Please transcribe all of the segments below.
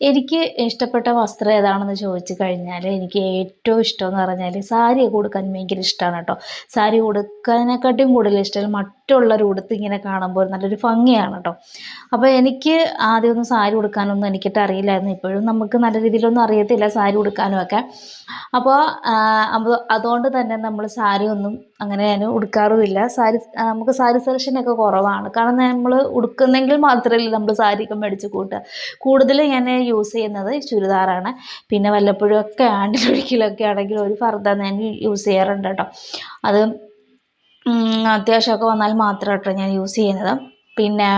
എനിക്ക് ഇഷ്ടപ്പെട്ട വസ്ത്രം ഏതാണെന്ന് ചോദിച്ചു കഴിഞ്ഞാൽ എനിക്ക് ഏറ്റവും ഇഷ്ടം എന്ന് പറഞ്ഞാൽ സാരി കൊടുക്കാൻ ഭയങ്കര ഇഷ്ടമാണ് കേട്ടോ. സാരി കൊടുക്കാനെക്കാട്ടിയും കൂടുതൽ ഇഷ്ടം മറ്റുള്ളവർ ഉടുത്ത് ഇങ്ങനെ കാണുമ്പോൾ നല്ലൊരു ഭംഗിയാണ് കേട്ടോ. അപ്പോൾ എനിക്ക് ആദ്യമൊന്നും സാരി കൊടുക്കാനൊന്നും എനിക്കിട്ട് അറിയില്ലായിരുന്നു. ഇപ്പോഴും നമുക്ക് നല്ല രീതിയിലൊന്നും അറിയത്തില്ല സാരി കൊടുക്കാനും ഒക്കെ. അപ്പോൾ അതുകൊണ്ട് തന്നെ നമ്മൾ സാരി ഒന്നും അങ്ങനെ ഞാൻ ഉടുക്കാറുമില്ല. സാരി നമുക്ക് സാരി സെലക്ഷനൊക്കെ കുറവാണ്. കാരണം നമ്മൾ ഉടുക്കുന്നെങ്കിൽ മാത്രമല്ല നമ്മൾ സാരിയൊക്കെ മേടിച്ച് കൂട്ടുക. കൂടുതൽ ഞാൻ യൂസ് ചെയ്യുന്നത് ചുരിദാറാണ്. പിന്നെ വല്ലപ്പോഴും ഒക്കെ ആണ്ടിലൊരിക്കലൊക്കെ ആണെങ്കിൽ ഒരു ഫർദ ഞാൻ യൂസ് ചെയ്യാറുണ്ട് കേട്ടോ. അത് അത്യാവശ്യമൊക്കെ വന്നാൽ മാത്രം കേട്ടോ ഞാൻ യൂസ് ചെയ്യുന്നത്. പിന്നെ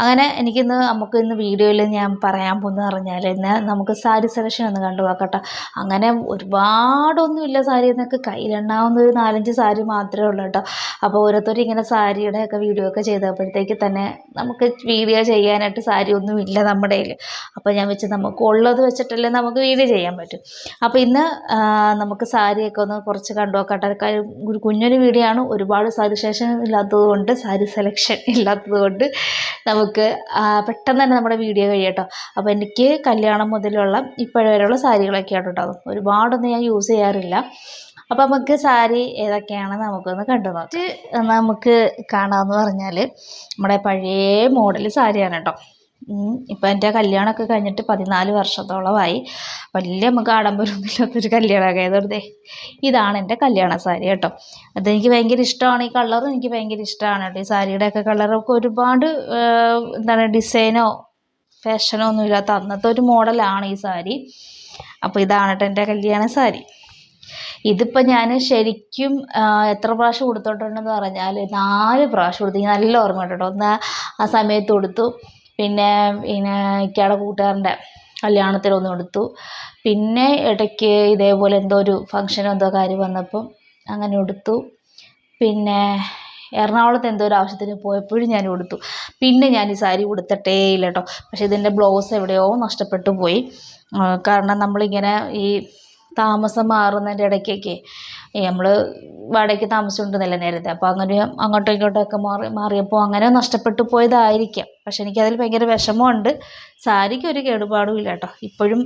അങ്ങനെ എനിക്കിന്ന് നമുക്ക് ഇന്ന് വീഡിയോയിൽ ഞാൻ പറയാൻ പോകുന്നത് പറഞ്ഞാൽ ഇന്ന് നമുക്ക് സാരി സെലക്ഷൻ ഒന്ന് കണ്ടു നോക്കട്ടെ. അങ്ങനെ ഒരുപാടൊന്നുമില്ല സാരി എന്നൊക്കെ കയ്യിലെണ്ണാവുന്ന ഒരു നാലഞ്ച് സാരി മാത്രമേ ഉള്ളൂ കേട്ടോ. അപ്പോൾ ഓരോരുത്തർ ഇങ്ങനെ സാരിയുടെ ഒക്കെ വീഡിയോ ഒക്കെ ചെയ്തപ്പോഴത്തേക്ക് തന്നെ നമുക്ക് വീഡിയോ ചെയ്യാനായിട്ട് സാരി ഒന്നും ഇല്ല നമ്മുടെ കയ്യിൽ അപ്പോൾ ഞാൻ വെച്ച് നമുക്ക് ഉള്ളത് വെച്ചിട്ടല്ലേ നമുക്ക് വീഡിയോ ചെയ്യാൻ പറ്റും. അപ്പോൾ ഇന്ന് നമുക്ക് സാരിയൊക്കെ ഒന്ന് കുറച്ച് കണ്ടു നോക്കട്ടെ. ഒരു കുഞ്ഞൊരു വീഡിയോ ആണ്. ഒരുപാട് സാരി സെലക്ഷൻ ഇല്ലാത്തത് കൊണ്ട് സാരി സെലക്ഷൻ ഇല്ലാത്തത് കൊണ്ട് നമുക്ക് പെട്ടെന്ന് തന്നെ നമ്മുടെ വീഡിയോ കഴിയട്ടോ. അപ്പോൾ എനിക്ക് കല്യാണം മുതലുള്ള ഇപ്പോഴവരെയുള്ള സാരികളൊക്കെയാണ് കേട്ടോ ഒരുപാടൊന്നും ഞാൻ യൂസ് ചെയ്യാറില്ല. അപ്പോൾ നമുക്ക് സാരി ഏതൊക്കെയാണെന്ന് നമുക്കൊന്ന് കണ്ടു നോക്കാം. നമുക്ക് കാണാമെന്ന് പറഞ്ഞാൽ നമ്മുടെ പഴയ മോഡൽ സാരിയാണ് കേട്ടോ ഇപ്പം എന്റെ കല്യാണമൊക്കെ കഴിഞ്ഞിട്ട് പതിനാല് വർഷത്തോളമായി. വലിയ നമുക്ക് ആഡംബരമില്ലാത്തൊരു കല്യാണമൊക്കെ ആയതുകൊണ്ട് ഇതാണ് എന്റെ കല്യാണ സാരി കേട്ടോ. അതെനിക്ക് ഭയങ്കര ഇഷ്ടമാണ്. ഈ കളറും എനിക്ക് ഭയങ്കര ഇഷ്ടമാണ് കേട്ടോ. ഈ സാരിയുടെയൊക്കെ കളറൊക്കെ ഒരുപാട് എന്താണ് ഡിസൈനോ ഫാഷനോ ഒന്നും ഇല്ലാത്ത അന്നത്തെ ഒരു മോഡലാണ് ഈ സാരി. അപ്പോൾ ഇതാണ് കേട്ടോ എന്റെ കല്യാണ സാരി. ഇതിപ്പോൾ ഞാൻ ശരിക്കും എത്ര പ്രാവശ്യം കൊടുത്തോട്ടുണ്ടെന്ന് പറഞ്ഞാൽ നാല് പ്രാവശ്യം കൊടുത്തു നല്ല ഓർമ്മ കേട്ടോ. ഒന്ന് ആ സമയത്ത് ഉടുത്തു. പിന്നെ പിന്നെ ഇക്കയുടെ കൂട്ടുകാരന്റെ കല്യാണത്തിനൊന്ന് എടുത്തു. പിന്നെ ഇടയ്ക്ക് ഇതേപോലെ എന്തോ ഒരു ഫംഗ്ഷനോ എന്തോ കാര്യം വന്നപ്പം അങ്ങനെ ഉടുത്തു പിന്നെ എറണാകുളത്ത് എന്തോ ഒരു ആവശ്യത്തിന് പോയപ്പോഴും ഞാൻ ഉടുത്തു പിന്നെ ഞാൻ ഈ സാരി ഉടുത്തിട്ടേ ഇല്ല കേട്ടോ പക്ഷേ ഇതിന്റെ ബ്ലൗസ് എവിടെയോ നഷ്ടപ്പെട്ടു പോയി. കാരണം നമ്മളിങ്ങനെ ഈ താമസം മാറുന്നതിന്റെ ഇടയ്ക്കൊക്കെ നമ്മൾ വാടകയ്ക്ക് താമസിച്ചുകൊണ്ടിരുന്നില്ല നേരത്തെ. അപ്പോൾ അങ്ങനെ അങ്ങോട്ടും ഇങ്ങോട്ടൊക്കെ മാറി മാറിയപ്പോൾ അങ്ങനെ നഷ്ടപ്പെട്ടു പോയതായിരിക്കാം. പക്ഷെ എനിക്കതിൽ ഭയങ്കര വിഷമമുണ്ട്. സാരിക്ക് ഒരു കേടുപാടും ഇല്ല കേട്ടോ. ഇപ്പോഴും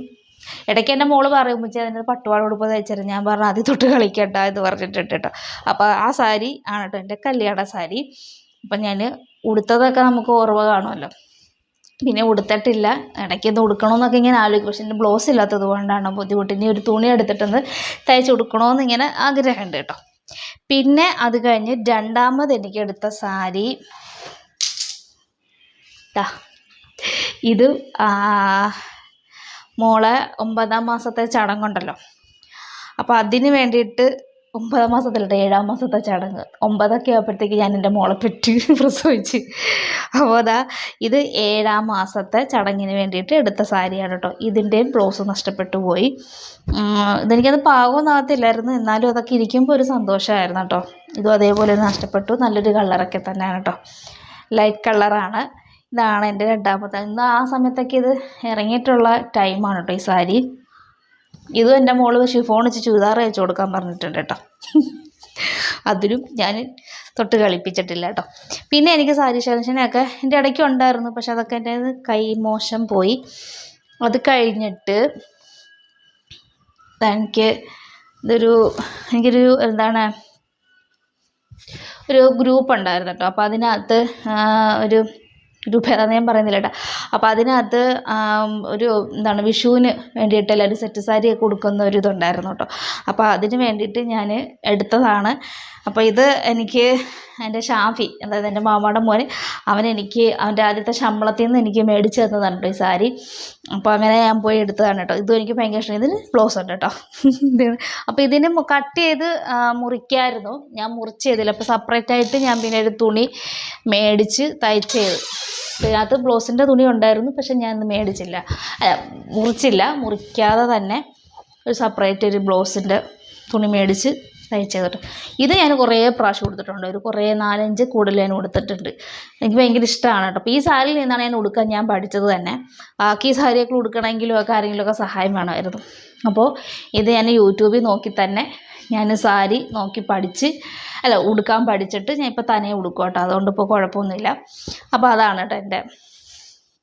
ഇടയ്ക്ക് എന്റെ മോൾ പറയും ഉമ്മച്ചി അതിന്റെ പട്ടുപാട് ഉടുപ്പ് തയ്ച്ചിരുന്നു ഞാൻ പറഞ്ഞു ആദ്യം തൊട്ട് കളിക്കട്ട എന്ന് പറഞ്ഞിട്ടുണ്ട് കേട്ടോ. അപ്പോൾ ആ സാരി ആണ് കേട്ടോ എന്റെ കല്യാണ സാരി. അപ്പം ഞാൻ ഉടുത്തതൊക്കെ നമുക്ക് ഓർമ്മ കാണുമല്ലോ. പിന്നെ ഉടുത്തിട്ടില്ല. ഇടയ്ക്കൊന്ന് ഉടുക്കണമെന്നൊക്കെ ഇങ്ങനെ ആലോചിക്കും. പക്ഷെ എന്റെ ബ്ലൗസ് ഇല്ലാത്തത് കൊണ്ടാണ് ബുദ്ധിമുട്ട് ഇനി ഒരു തുണി എടുത്തിട്ടൊന്ന് തയ്ച്ച് ഉടുക്കണമെന്ന് ഇങ്ങനെ ആഗ്രഹമുണ്ട് കേട്ടോ. പിന്നെ അത് കഴിഞ്ഞ് രണ്ടാമത് എനിക്ക് എടുത്ത സാരി. ഇത് മോളെ ഒമ്പതാം മാസത്തെ ചടങ്ങുണ്ടല്ലോ. അപ്പോൾ അതിന് വേണ്ടിയിട്ട് ഒമ്പതാം മാസത്തിലട്ടെ ഏഴാം മാസത്തെ ചടങ്ങ്. ഒമ്പതൊക്കെ ആയപ്പോഴത്തേക്ക് ഞാൻ എന്റെ മോളെ പെറ്റ് പ്രസവിച്ച്. അപ്പോൾ അതാ ഇത് ഏഴാം മാസത്തെ ചടങ്ങിന് വേണ്ടിയിട്ട് എടുത്ത സാരിയാണ് കേട്ടോ ഇതിന്റെയും ബ്ലൗസ് നഷ്ടപ്പെട്ടു പോയി. ഇതെനിക്കത് പാകമൊന്നാകത്തില്ലായിരുന്നു. എന്നാലും അതൊക്കെ ഇരിക്കുമ്പോൾ ഒരു സന്തോഷമായിരുന്നു കേട്ടോ ഇതും അതേപോലെ നഷ്ടപ്പെട്ടു. നല്ലൊരു കളറൊക്കെ തന്നെയാണ് കേട്ടോ ലൈറ്റ് കളറാണ്. ഇതാണ് എന്റെ രണ്ടാമത്തെ. ഇന്ന് ആ സമയത്തൊക്കെ ഇത് ഇറങ്ങിയിട്ടുള്ള ടൈമാണ് കേട്ടോ ഈ സാരി. ഇതും എന്റെ മോൾ ഷിഫോൺ വെച്ച് ചുരിദാർ അയച്ചു കൊടുക്കാൻ പറഞ്ഞിട്ടുണ്ട് കേട്ടോ. അതിലും ഞാൻ തൊട്ട് കളിപ്പിച്ചിട്ടില്ല കേട്ടോ. പിന്നെ എനിക്ക് സാരി ശേഷനെയൊക്കെ എന്റെ ഇടയ്ക്ക് ഉണ്ടായിരുന്നു പക്ഷെ അതൊക്കെ എന്റെ കൈ മോശം പോയി. അത് കഴിഞ്ഞിട്ട് എനിക്ക് ഇതൊരു എനിക്കൊരു എന്താണ് ഒരു ഗ്രൂപ്പ് ഉണ്ടായിരുന്നു കേട്ടോ. അപ്പോൾ അതിനകത്ത് ഒരു ഏതാണെന്ന് ഞാൻ പറയുന്നില്ല കേട്ടോ. അപ്പോൾ അതിനകത്ത് ഒരു എന്താണ് വിഷുവിന് വേണ്ടിയിട്ട് എല്ലാവരും സെറ്റ് സാരിയൊക്കെ കൊടുക്കുന്ന ഒരു ഇതുണ്ടായിരുന്നു കേട്ടോ. അപ്പോൾ അതിന് വേണ്ടിയിട്ട് ഞാൻ എടുത്തതാണ്. അപ്പോൾ ഇത് എനിക്ക് എന്റെ ഷാഫി അതായത് എന്റെ മാമയുടെ മോൻ അവൻ എനിക്ക് അവന്റെ ആദ്യത്തെ ശമ്പളത്തിൽ നിന്ന് എനിക്ക് മേടിച്ച് തന്നതാണ് കേട്ടോ ഈ സാരി. അപ്പോൾ അങ്ങനെ ഞാൻ പോയി എടുത്തതാണ് കേട്ടോ. ഇതും എനിക്ക് ഭയങ്കര ഇഷ്ടം ഇതിന് ബ്ലൗസ് ഉണ്ട് കേട്ടോ. അപ്പോൾ ഇതിന് കട്ട് ചെയ്ത് മുറിക്കായിരുന്നു. ഞാൻ മുറിച്ച് ചെയ്തില്ല. അപ്പോൾ സെപ്പറേറ്റ് ആയിട്ട് ഞാൻ പിന്നെ ഒരു തുണി മേടിച്ച് തയ്ച്ച് ചെയ്തു ഇതിനകത്ത് ബ്ലൗസിന്റെ തുണി ഉണ്ടായിരുന്നു പക്ഷെ ഞാൻ ഇന്ന് മേടിച്ചില്ല മുറിച്ചില്ല മുറിക്കാതെ തന്നെ ഒരു സെപ്പറേറ്റ് ഒരു ബ്ലൗസിന്റെ തുണി മേടിച്ച് തയ്ച്ചത് ഇത് ഞാൻ കുറേ പ്രാവശ്യം കൊടുത്തിട്ടുണ്ട് ഒരു കുറേ നാലഞ്ച് കൂടുതൽ ഞാൻ കൊടുത്തിട്ടുണ്ട് എനിക്ക് ഭയങ്കര ഇഷ്ടമാണ് കേട്ടോ. അപ്പോൾ ഈ സാരിയിൽ നിന്നാണ് ഞാൻ ഉടുക്കാൻ ഞാൻ പഠിച്ചത് തന്നെ. ബാക്കി സാരിയൊക്കെ ഉടുക്കണമെങ്കിലും ഒക്കെ ആരെങ്കിലുമൊക്കെ സഹായം വേണമായിരുന്നു. അപ്പോൾ ഇത് ഞാൻ യൂട്യൂബിൽ നോക്കി തന്നെ ഞാൻ സാരി നോക്കി പഠിച്ച് അല്ല ഉടുക്കാൻ പഠിച്ചിട്ട് ഞാൻ ഇപ്പോൾ തനിയെ ഉടുക്കും കേട്ടോ. അതുകൊണ്ട് ഇപ്പോൾ കുഴപ്പമൊന്നുമില്ല. അപ്പോൾ അതാണ് കേട്ടോ എന്റെ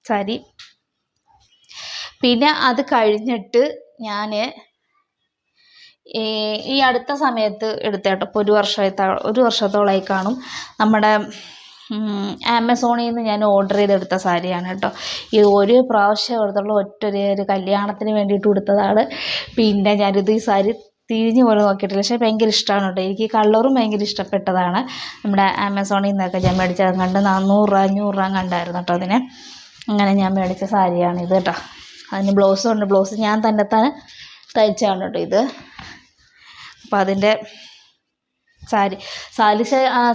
സാരി. പിന്നെ അത് കഴിഞ്ഞിട്ട് ഞാൻ ഈ അടുത്ത സമയത്ത് എടുത്തേട്ടോ ഇപ്പോൾ ഒരു വർഷത്തെ ഒരു വർഷത്തോളമായി കാണും. നമ്മുടെ ആമസോണിൽ നിന്ന് ഞാൻ ഓർഡർ ചെയ്തെടുത്ത സാരിയാണ് കേട്ടോ. ഈ ഒരു പ്രാവശ്യം എടുത്തുള്ള ഒറ്റ ഒരു കല്യാണത്തിന് വേണ്ടിയിട്ട് കൊടുത്തതാണ് പിന്നെ ഞാനിത് ഈ സാരി തിരിഞ്ഞു പോലും നോക്കിയിട്ടില്ല. പക്ഷേ ഭയങ്കര ഇഷ്ടമാണ് കേട്ടോ. എനിക്ക് കളറും ഭയങ്കര ഇഷ്ടപ്പെട്ടതാണ്. നമ്മുടെ ആമസോണിൽ നിന്നൊക്കെ ഞാൻ മേടിച്ചത് കണ്ട് നാനൂറ് രൂപ അഞ്ഞൂറ് രൂപ കണ്ടായിരുന്നു കേട്ടോ അതിന്. അങ്ങനെ ഞാൻ മേടിച്ച സാരിയാണ് ഇത് കേട്ടോ. അതിന് ബ്ലൗസും ഉണ്ട്. ബ്ലൗസ് ഞാൻ തന്നെ തന്നെ തയ്ച്ചാണ് കേട്ടോ ഇത്. അപ്പോൾ അതിന്റെ സാരി സാരി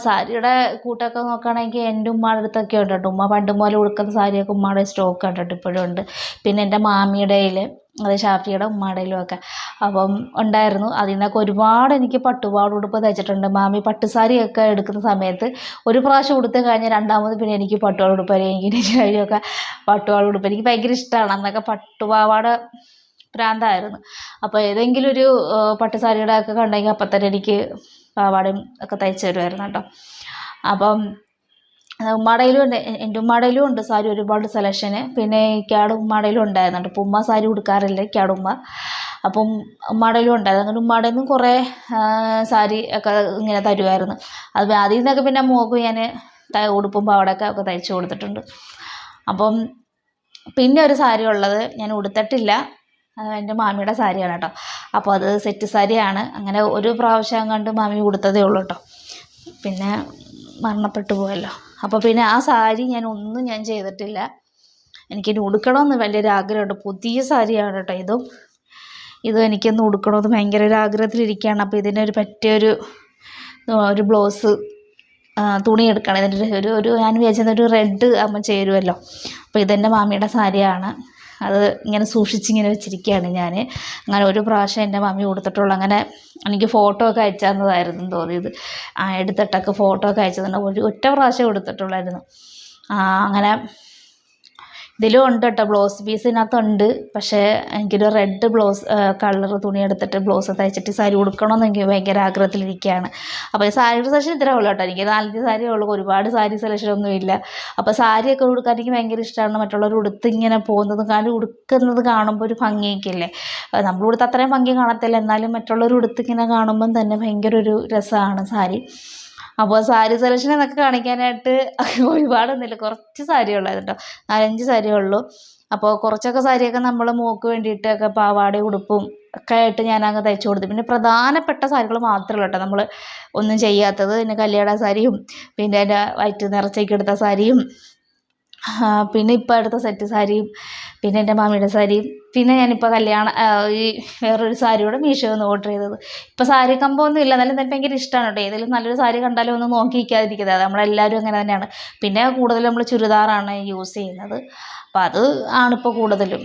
സാരിയുടെ കൂട്ടൊക്കെ നോക്കുകയാണെങ്കിൽ എന്റെ ഉമ്മയുടെ അടുത്തൊക്കെ ഉണ്ട് കേട്ടോ. ഉമ്മ പണ്ട് മുതൽ ഉടുക്കുന്ന സാരിയൊക്കെ ഉമ്മയുടെ സ്റ്റോക്ക് കണ്ടിട്ട് ഇപ്പോഴും ഉണ്ട്. പിന്നെ എന്റെ മാമിയുടെ കയ്യിൽ അത് ഷാഫിയുടെ ഉമ്മയുടെയിലും ഒക്കെ. അപ്പം ഉണ്ടായിരുന്നു. അതിൽ നിന്നൊക്കെ ഒരുപാട് എനിക്ക് പട്ടുപാട് ഉടുപ്പ് തയ്ച്ചിട്ടുണ്ട്. മാമി പട്ടുസാരിയൊക്കെ എടുക്കുന്ന സമയത്ത് ഒരു പ്രാവശ്യം ഉടുത്ത് കഴിഞ്ഞാൽ രണ്ടാമത് പിന്നെ എനിക്ക് പട്ടുപാട് ഉടുപ്പ് എനിക്ക് പട്ടുപാട് ഉടുപ്പ് എനിക്ക് ഭയങ്കര ഇഷ്ടമാണ് അന്നൊക്കെ പട്ടുപാവാട പ്രാന്തായിരുന്നു. അപ്പോൾ ഏതെങ്കിലും ഒരു പട്ടുസാരിയുടെ ഒക്കെ കണ്ടെങ്കിൽ അപ്പം തന്നെ എനിക്ക് പാവാടയും ഒക്കെ തയ്ച്ച് തരുമായിരുന്നു കേട്ടോ. അപ്പം ഉമ്മാടയിലും ഉണ്ട് എന്റെ ഉമ്മാടയിലും ഉണ്ട് സാരി ഒരുപാട് സെലക്ഷന് പിന്നെ ക്യാട് ഉമ്മാടയിലും ഉണ്ടായിരുന്നുണ്ട്. ഉമ്മ സാരി ഉടുക്കാറില്ല ക്യാട് ഉമ്മ. അപ്പം ഉമ്മാടയിലും ഉണ്ടായിരുന്നു അങ്ങനെ ഉമ്മാടയിൽ നിന്നും കുറേ സാരി ഒക്കെ ഇങ്ങനെ തരുമായിരുന്നു അത് അതിൽ നിന്നൊക്കെ പിന്നെ മോക്ക് ഞാൻ ഉടുപ്പും പാവടൊക്കെ ഒക്കെ തയ്ച്ച് കൊടുത്തിട്ടുണ്ട്. അപ്പം പിന്നെ ഒരു സാരി ഉള്ളത് ഞാൻ ഉടുത്തിട്ടില്ല. എന്റെ മാമിയുടെ സാരിയാണ് കേട്ടോ. അപ്പോൾ അത് സെറ്റ് സാരിയാണ്. അങ്ങനെ ഒരു പ്രാവശ്യം കണ്ട് മാമി ഉടുത്തതേ ഉള്ളൂ കേട്ടോ. പിന്നെ മരണപ്പെട്ടു പോയല്ലോ. അപ്പോൾ പിന്നെ ആ സാരി ഞാൻ ഒന്നും ഞാൻ ചെയ്തിട്ടില്ല. എനിക്കിനി ഉടുക്കണമെന്ന് വലിയൊരു ആഗ്രഹമുണ്ട്. പുതിയ സാരിയാണ് കേട്ടോ ഇതും. ഇതും എനിക്കൊന്ന് ഉടുക്കണമെന്ന് ഭയങ്കര ഒരു ആഗ്രഹത്തിലിരിക്കുകയാണ്. അപ്പോൾ ഇതിനൊരു പറ്റിയൊരു ഒരു ബ്ലൗസ് തുണി എടുക്കണം. ഇതിന്റെ ഒരു- ഒരു ഞാൻ വിചാരിച്ചത് ഒരു റെഡ് ആകുമ്പോൾ ചേരുമല്ലോ. അപ്പോൾ ഇതെന്റെ മാമിയുടെ സാരിയാണ്. അത് ഇങ്ങനെ സൂക്ഷിച്ചിങ്ങനെ വെച്ചിരിക്കുകയാണ് ഞാൻ അങ്ങനെ ഒരു പ്രാവശ്യം എന്റെ മമ്മി കൊടുത്തിട്ടുള്ളൂ. അങ്ങനെ എനിക്ക് ഫോട്ടോ ഒക്കെ അയച്ചു തോന്നിയത്. ആ എടുത്തിട്ടൊക്കെ ഫോട്ടോ ഒക്കെ അയച്ചു ഒരു ഒറ്റ പ്രാവശ്യം കൊടുത്തിട്ടുള്ളായിരുന്നു. അങ്ങനെ ഇതിലും ഉണ്ട് കേട്ടോ ബ്ലൗസ് പീസ് ഇതിനകത്തുണ്ട്. പക്ഷേ എനിക്കൊരു റെഡ് ബ്ലൗസ് കളർ തുണി എടുത്തിട്ട് ബ്ലൗസ് തയ്ച്ചിട്ട് സാരി ഉടുക്കണമെന്ന് എനിക്ക് ഭയങ്കര ആഗ്രഹത്തിലിരിക്കുകയാണ് അപ്പോൾ ഈ സാരിയുടെ സെലക്ഷൻ ഇത്രേ ഉള്ളൂ കേട്ടോ. എനിക്ക് നാലഞ്ച് സാരി ഉള്ളൂ. ഒരുപാട് സാരി സെലക്ഷൻ ഒന്നും ഇല്ല. അപ്പോൾ സാരിയൊക്കെ ഉടുക്കാൻ എനിക്ക് ഭയങ്കര ഇഷ്ടമാണ് മറ്റുള്ളവർ ഉടുത്ത് ഇങ്ങനെ പോകുന്നതും കാരണം ഉടുക്കുന്നത് കാണുമ്പോൾ ഒരു ഭംഗിയൊക്കെ ഇല്ലേ നമ്മൾ ഉടുത്ത് അത്രയും ഭംഗി കാണത്തില്ല. എന്നാലും മറ്റുള്ളവർ ഉടുത്ത് ഇങ്ങനെ കാണുമ്പം തന്നെ ഭയങ്കര ഒരു രസമാണ് സാരി അപ്പോൾ സാരി സെലക്ഷൻ എന്നൊക്കെ കാണിക്കാനായിട്ട് ഒരുപാടൊന്നുമില്ല. കുറച്ച് സാരി ഉള്ളായിരുന്നു കേട്ടോ നാലഞ്ച് സാരിയേ ഉള്ളൂ. അപ്പോൾ കുറച്ചൊക്കെ സാരിയൊക്കെ നമ്മൾ മോക്ക് വേണ്ടിയിട്ടൊക്കെ പാവാടി ഉടുപ്പും ഒക്കെ ആയിട്ട് ഞാൻ അങ്ങ് തയ്ച്ചു കൊടുത്തു. പിന്നെ പ്രധാനപ്പെട്ട സാരികൾ മാത്രമേ ഉള്ളൂ കേട്ടോ. നമ്മൾ ഒന്നും ചെയ്യാത്തത്. പിന്നെ കല്യാണ സാരിയും പിന്നെ എന്റെ വയറ്റ് നിറച്ചേക്ക് എടുത്ത സാരിയും പിന്നെ ഇപ്പോൾ എടുത്ത സെറ്റ് സാരിയും പിന്നെ എന്റെ മാമിയുടെ സാരിയും പിന്നെ ഞാനിപ്പോൾ കല്യാണ ഈ വേറൊരു സാരിയോടെ മീഷോയിൽ നിന്ന് ഓർഡർ ചെയ്തത്. ഇപ്പോൾ സാരി കമ്പമൊന്നും ഇല്ല. എന്നാലും എനിക്ക് ഭയങ്കര ഇഷ്ടമാണ് കേട്ടോ. ഏതെങ്കിലും നല്ലൊരു സാരി കണ്ടാലും ഒന്ന് നോക്കിയിരിക്കാതിരിക്കുന്നത്. അത് നമ്മളെല്ലാവരും അങ്ങനെ തന്നെയാണ്. പിന്നെ കൂടുതലും നമ്മൾ ചുരിദാറാണ് യൂസ് ചെയ്യുന്നത്. അപ്പോൾ അത് ആണിപ്പോൾ കൂടുതലും.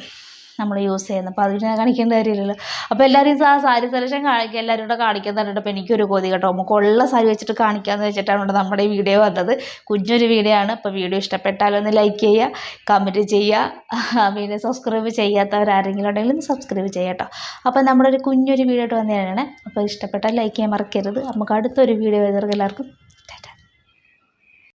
നമ്മൾ യൂസ് ചെയ്യുന്നത് അപ്പോൾ അത് കാണിക്കേണ്ട കാര്യമില്ലല്ലോ. അപ്പോൾ എല്ലാവരും ആ സാരി സെലക്ഷൻ കാണിക്കുക എല്ലാവരും കൂടെ കാണിക്കുന്നുണ്ട് അപ്പോൾ എനിക്കൊരു കൊതി കേട്ടോ. നമുക്ക് ഉള്ള സാരി വെച്ചിട്ട് കാണിക്കാമെന്ന് വെച്ചിട്ടാണ് നമ്മുടെ ഈ വീഡിയോ വന്നത്. കുഞ്ഞൊരു വീഡിയോ ആണ്. അപ്പോൾ വീഡിയോ ഇഷ്ടപ്പെട്ടാലും ഒന്ന് ലൈക്ക് ചെയ്യുക കമന്റ് ചെയ്യുക പിന്നെ സബ്സ്ക്രൈബ് ചെയ്യാത്തവരാരെങ്കിലും ഉണ്ടെങ്കിൽ സബ്സ്ക്രൈബ് ചെയ്യുക കേട്ടോ. അപ്പോൾ നമ്മുടെ ഒരു കുഞ്ഞൊരു വീഡിയോ ആയിട്ട് വന്നതാണ് അപ്പോൾ ഇഷ്ടപ്പെട്ടാൽ ലൈക്ക് ചെയ്യാൻ മറക്കരുത്. നമുക്ക് അടുത്തൊരു വീഡിയോ ചെയ്തവർക്ക് എല്ലാവർക്കും